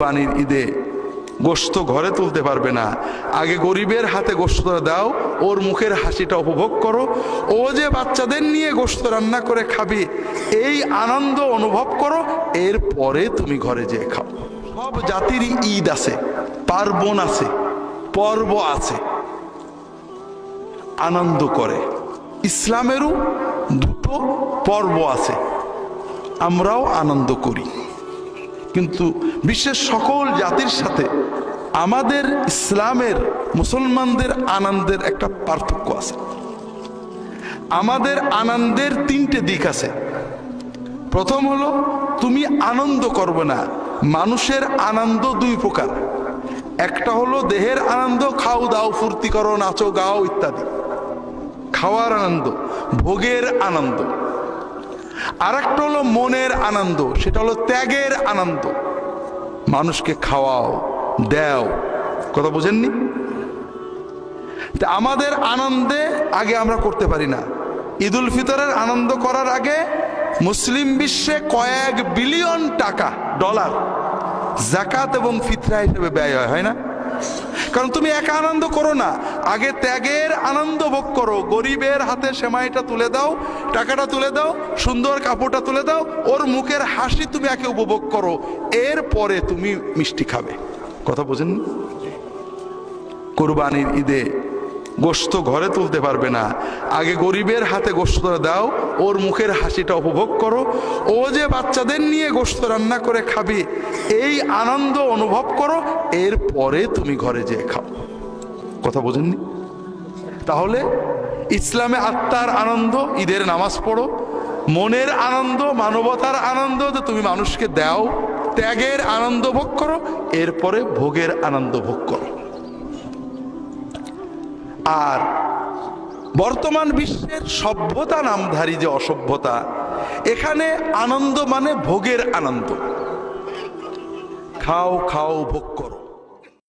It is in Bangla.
পানির ঈদে গোস্ত ঘরে তুলতে পারবে না। আগে গরিবের হাতে গোস্ত দাও, ওর মুখের হাসিটা উপভোগ করো। ও যে বাচ্চাদের নিয়ে গোস্ত রান্না করে খাবে, এই আনন্দ অনুভব করো। এরপরে তুমি ঘরে যেয়ে খাও। সব জাতিরই ঈদ আছে, পার্বণ আছে, পর্ব আছে। আনন্দ করে। ইসলামেরও দুটো পর্ব আছে। আমরাও আনন্দ করি। কিন্তু বিশ্বের সকল জাতির সাথে আমাদের ইসলামের মুসলমানদের আনন্দের একটা পার্থক্য আছে। আমাদের আনন্দের তিনটে দিক আছে। প্রথম হলো, তুমি আনন্দ করবে না। মানুষের আনন্দ দুই প্রকার। একটা হলো, দেহের আনন্দ, খাও, দাও, ফুর্তি করো, নাচো, গাও ইত্যাদি। খাওয়ার আনন্দ, ভোগের আনন্দ। আর একটা হলো মনের আনন্দ, সেটা হলো ত্যাগের আনন্দ। মানুষকে খাওয়াও, দেও, কথা বোঝেননি? আমাদের আনন্দে আগে আমরা করতে পারি না। ঈদুল ফিতরের আনন্দ করার আগে মুসলিম বিশ্বে কয়েক বিলিয়ন টাকা, ডলার, জাকাত এবং ফিতরা হিসেবে ব্যয় হয় হয় না? কারণ তুমি একা আনন্দ করো না। আগে ত্যাগের আনন্দ ভোগ করো। গরিবের হাতে সেমাইটা তুলে দাও, টাকাটা তুলে দাও, সুন্দর কাপড়টা তুলে দাও, ওর মুখের হাসি তুমি একে উপভোগ করো। এর পরে তুমি মিষ্টি খাবে। কথা বোঝেন কোরবানির ঈদে গোস্ত ঘরে তুলতে পারবে না। আগে গরিবের হাতে গোস্ত দাও, ওর মুখের হাসিটা উপভোগ করো। ও যে বাচ্চাদের নিয়ে গোস্ত রান্না করে খাবে, এই আনন্দ অনুভব করো এরপরে তুমি ঘরে যেয়ে খাও। কথা বোঝেননি? তাহলে ইসলামে আত্মার আনন্দ, ঈদের নামাজ পড়ো। মনের আনন্দ, মানবতার আনন্দ যে তুমি মানুষকে দাও, ত্যাগের আনন্দ ভোগ করো এরপরে ভোগের আনন্দ ভোগ করো। আর বর্তমান বিশ্বের সভ্যতা নামধারী যে অসভ্যতা, এখানে আনন্দ মানে ভোগের আনন্দ। খাও খাও, ভোগ করো।